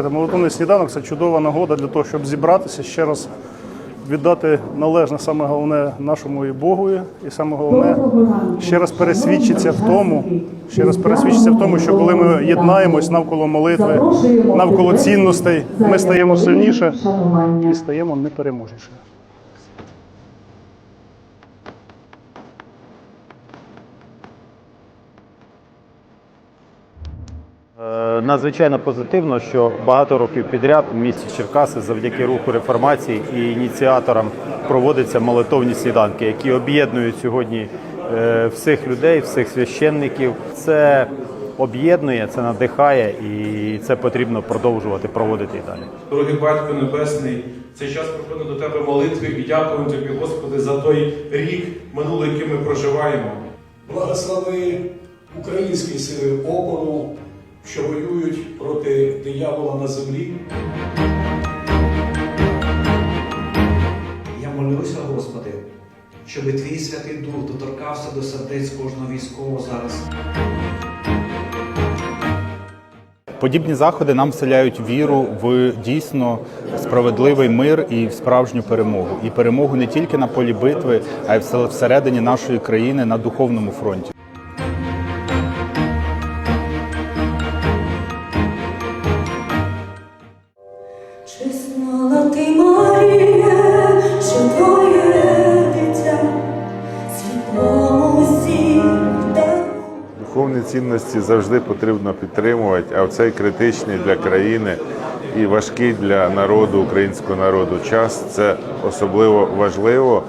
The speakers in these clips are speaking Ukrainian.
знаєте, молитовний сніданок це чудова нагода для того, щоб зібратися ще раз віддати належне саме головне нашому і Богу, і саме головне ще раз пересвідчитися в тому, ще раз пересвідчитися в тому, що коли ми єднаємось навколо молитви, навколо цінностей, ми стаємо сильніше і стаємо непереможніше. Надзвичайно позитивно, що багато років підряд в місті Черкаси завдяки руху реформації і ініціаторам проводяться молитовні сніданки, які об'єднують сьогодні е, всіх людей, всіх священників. Це об'єднує, це надихає, і це потрібно продовжувати проводити і далі. Дорогий Батько Небесний, цей час приходить до Тебе молитви і дякуємо Тобі, Господи, за той рік минулий, який ми проживаємо. Благослови українські сили опору, що воюють проти диявола на землі. Я молюся, Господи, щоб Твій Святий Дух доторкався до сердець кожного військового зараз. Подібні заходи нам вселяють віру в дійсно справедливий мир і в справжню перемогу. І перемогу не тільки на полі битви, а й всередині нашої країни на духовному фронті. Духовні цінності завжди потрібно підтримувати, а в цей критичний для країни і важкий для народу, українського народу час це особливо важливо,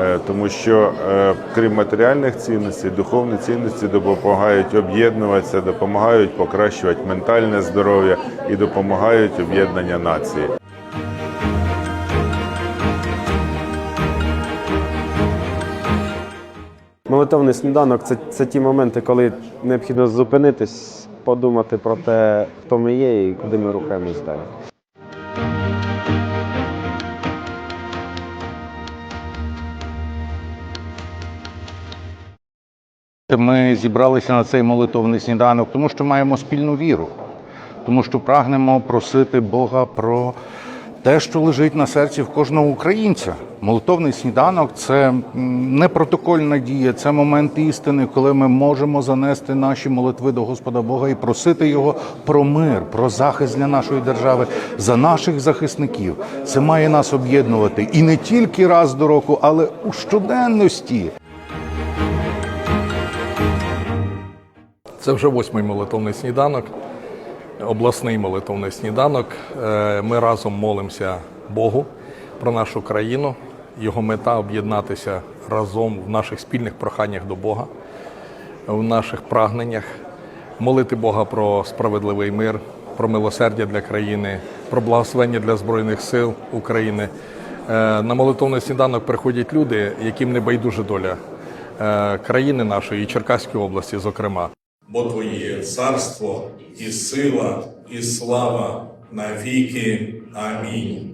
е, тому що е, крім матеріальних цінностей, духовні цінності допомагають об'єднуватися, допомагають покращувати ментальне здоров'я і допомагають об'єднання нації. Молитовний сніданок це, це ті моменти, коли необхідно зупинитись, подумати про те, хто ми є і куди ми рухаємось далі. Ми зібралися на цей молитовний сніданок, тому що маємо спільну віру, тому що прагнемо просити Бога про те, що лежить на серці в кожного українця. Молитовний сніданок це не протокольна дія, це момент істини, коли ми можемо занести наші молитви до Господа Бога і просити Його про мир, про захист для нашої держави, за наших захисників. Це має нас об'єднувати і не тільки раз до року, але у щоденності. Це вже восьмий молитовний сніданок, обласний молитовний сніданок. Е, Ми разом молимося Богу про нашу країну. Його мета об'єднатися разом в наших спільних проханнях до Бога, в наших прагненнях, молити Бога про справедливий мир, про милосердя для країни, про благословення для Збройних сил України. Е, На молитовний сніданок приходять люди, яким не байдуже доля е, країни нашої і Черкаської області, зокрема. Бо Твоє царство і сила, і слава навіки. Амінь.